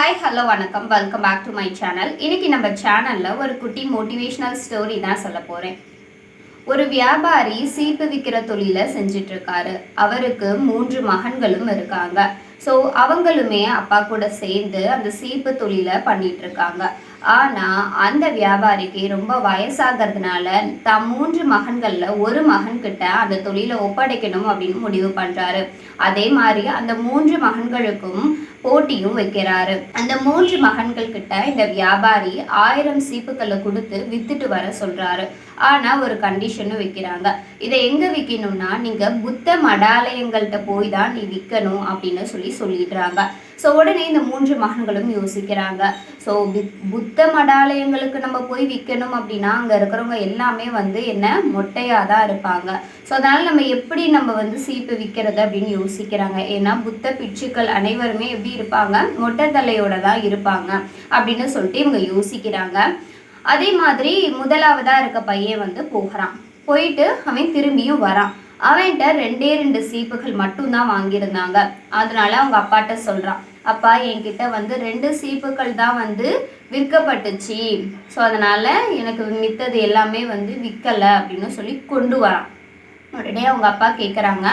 Hi hello வணக்கம். Welcome back to my channel இன்னைக்கு நம்ம சேனலில் ஒரு குட்டி மோட்டிவேஷனல் ஸ்டோரி தான் சொல்ல போகிறேன் ஒரு வியாபாரி சீப்பு விற்கிற தொழிலை செஞ்சிட்ருக்காரு. அவருக்கு மூன்று மகன்களும் இருக்காங்க. ஸோ அவங்களுமே அப்பா கூட சேர்ந்து அந்த சீப்பு தொழிலை பண்ணிகிட்ருக்காங்க ஆனால் அந்த வியாபாரிக்கு ரொம்ப வயசாகிறதுனால தான் மூன்று மகன்களில் ஒரு மகன்கிட்ட அந்த தொழிலை ஒப்படைக்கணும் அப்படின்னு முடிவு பண்ணுறாரு அதே மாதிரி அந்த மூன்று மகன்களுக்கும் போட்டியும் வைக்கிறாரு. அந்த மூன்று மகன்கள் கிட்ட இந்த வியாபாரி ஆயிரம் சீப்புக்களை கொடுத்து வித்துட்டு வர சொல்றாரு. ஆனா ஒரு கண்டிஷனும் வைக்கிறாங்க. இதை எங்க விற்கணும்னா நீங்க புத்த மடாலயங்கள்கிட்ட போய் தான் நீ விற்கணும் அப்படின்னு சொல்லி சொல்லிடுறாங்க. ஸோ உடனே இந்த மூன்று மகன்களும் யோசிக்கிறாங்க. ஸோ புத்த மடாலயங்களுக்கு நம்ம போய் விற்கணும் அப்படின்னா அங்கே இருக்கிறவங்க எல்லாமே வந்து என்ன மொட்டையாக தான் இருப்பாங்க. ஸோ அதனால் நம்ம எப்படி நம்ம வந்து சீப்பு விற்கிறது அப்படின்னு யோசிக்கிறாங்க. ஏன்னா புத்த பிட்சுக்கள் அனைவருமே எப்படி இருப்பாங்க? மொட்டை தலையோட தான் இருப்பாங்க அப்படின்னு சொல்லிட்டு இவங்க யோசிக்கிறாங்க. அதே மாதிரி முதலாவதாக இருக்க பையன் வந்து போகிறான். போயிட்டு அவன் திரும்பியும் வரான். அவன்கிட்ட ரெண்டே ரெண்டு சீப்புகள் மட்டும்தான் வாங்கியிருந்தாங்க. அதனால அவங்க அப்பாட்ட சொல்கிறான் அப்பா என்கிட்ட வந்து ரெண்டு சீப்புகள் தான் வந்து விற்கப்பட்டுச்சு. ஸோ அதனால் எனக்கு மித்தது எல்லாமே வந்து விற்கலை அப்படின்னு சொல்லி கொண்டு வரான். உடனே அவங்க அப்பா கேட்குறாங்க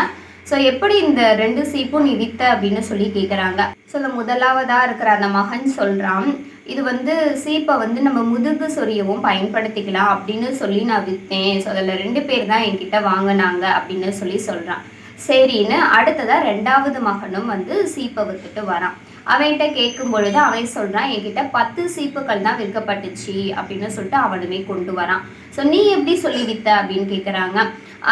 ஸோ எப்படி இந்த ரெண்டு சீப்பும் நீ வித்த அப்படின்னு சொல்லி கேட்குறாங்க ஸோ இந்த முதலாவதாக இருக்கிற அந்த மகன் சொல்கிறான் இது வந்து சீப்பை வந்து நம்ம முதுகு சொரியவும் பயன்படுத்திக்கலாம் அப்படின்னு சொல்லி நான் விற்றேன் ஸோ அதில் ரெண்டு பேர் தான் என்கிட்ட வாங்கினாங்க அப்படின்னு சொல்லி சொல்கிறான் சரின்னு அடுத்ததாக ரெண்டாவது மகனும் வந்து சீப்பை வித்துட்டு வரான். அவன்கிட்ட கேட்கும் பொழுது அவன் சொல்கிறான் என்கிட்ட பத்து சீப்புகள் தான் விற்கப்பட்டுச்சு அப்படின்னு சொல்லிட்டு அவனுமே கொண்டு வரான். ஸோ நீ எப்படி சொல்லி வித்த அப்படின்னு கேட்குறாங்க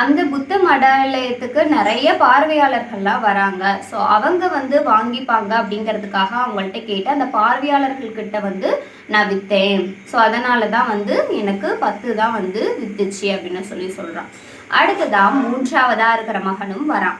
அந்த புத்த மடாலயத்துக்கு நிறைய பார்வையாளர்கள்லாம் வராங்க. ஸோ அவங்க வந்து வாங்கிப்பாங்க அப்படிங்கிறதுக்காக அவங்கள்ட்ட கேட்டு அந்த பார்வையாளர்கள்கிட்ட வந்து நான் விற்றேன் ஸோ அதனால தான் வந்து எனக்கு பத்து தான் வந்து வித்துச்சு அப்படின்னு சொல்லி சொல்கிறான் அடுத்ததான் மூன்றாவதா இருக்கிற மகனும் வரான்.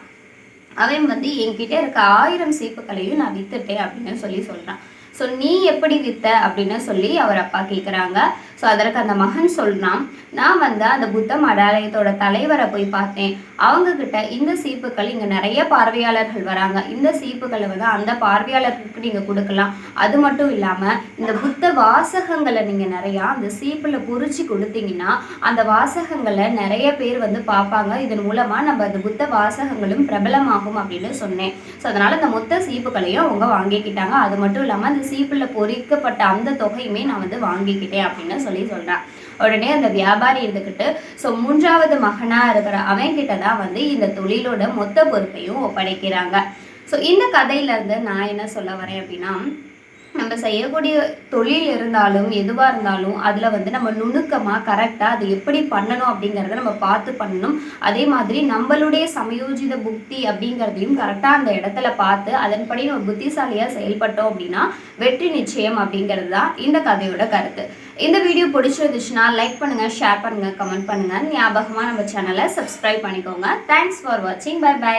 அவன் வந்து என்கிட்ட இருக்க ஆயிரம் சீப்புகளையும் நான் வித்துட்டேன் அப்படின்னு சொல்லி சொல்கிறான் ஸோ நீ எப்படி வித்த? அப்படின்னு சொல்லி அவர் அப்பா கேட்குறாங்க ஸோ அதற்கு அந்த மகன் சொல்கிறான் நான் வந்து அந்த புத்த மடாலயத்தோட தலைவரை போய் பார்த்தேன். அவங்கக்கிட்ட இந்த சீப்புகள் இங்கே நிறைய பார்வையாளர்கள் வராங்க. இந்த சீப்புகளை வந்து அந்த பார்வையாளர்களுக்கு நீங்கள் கொடுக்கலாம். அது மட்டும் இல்லாமல் இந்த புத்த வாசகங்களை நீங்கள் நிறையா அந்த சீப்பில் பொறிச்சு கொடுத்தீங்கன்னா அந்த வாசகங்களை நிறைய பேர் வந்து பார்ப்பாங்க. இதன் மூலமாக நம்ம அந்த புத்த வாசகங்களும் பிரபலமாகும் அப்படின்னு சொன்னேன். ஸோ அதனால் அந்த மொத்த சீப்புகளையும் அவங்க வாங்கிக்கிட்டாங்க. அது மட்டும் இல்லாமல் அந்த சீப்பில் பொறிக்கப்பட்ட அந்த தொகையுமே நான் வந்து வாங்கிக்கிட்டேன் அப்படின்னு சொல்லி சொல்றான் உடனே அந்த வியாபாரி இருந்துக்கிட்டு ஸோ மூன்றாவது மகனாக இருக்கிற அவன்கிட்ட தான் வந்து இந்த தொழிலோட மொத்த பொறுப்பையும் ஒப்படைக்கிறாங்க. ஸோ இந்த கதையிலேருந்து நான் என்ன சொல்ல வரேன் அப்படின்னா நம்ம செய்யக்கூடிய தொழில் இருந்தாலும் எதுவாக இருந்தாலும் அதில் வந்து நம்ம நுணுக்கமாக கரெக்டாக அது எப்படி பண்ணணும் அப்படிங்கிறத நம்ம பார்த்து பண்ணணும். அதே மாதிரி நம்மளுடைய சமயோஜித புத்தி அப்படிங்கிறதையும் கரெக்டாக அந்த இடத்துல பார்த்து அதன்படி நம்ம புத்திசாலியாக செயல்பட்டோம் அப்படின்னா வெற்றி நிச்சயம் அப்படிங்கிறது தான் இந்த கதையோட கருத்து. இந்த வீடியோ பிடிச்சிருந்துச்சுன்னா லைக் பண்ணுங்கள் ஷேர் பண்ணுங்கள் கமெண்ட் பண்ணுங்கள் ஞாபகமாக நம்ம சேனலை சப்ஸ்கிரைப் பண்ணிக்கோங்க. தேங்க்ஸ் ஃபார் வாட்சிங் பை பை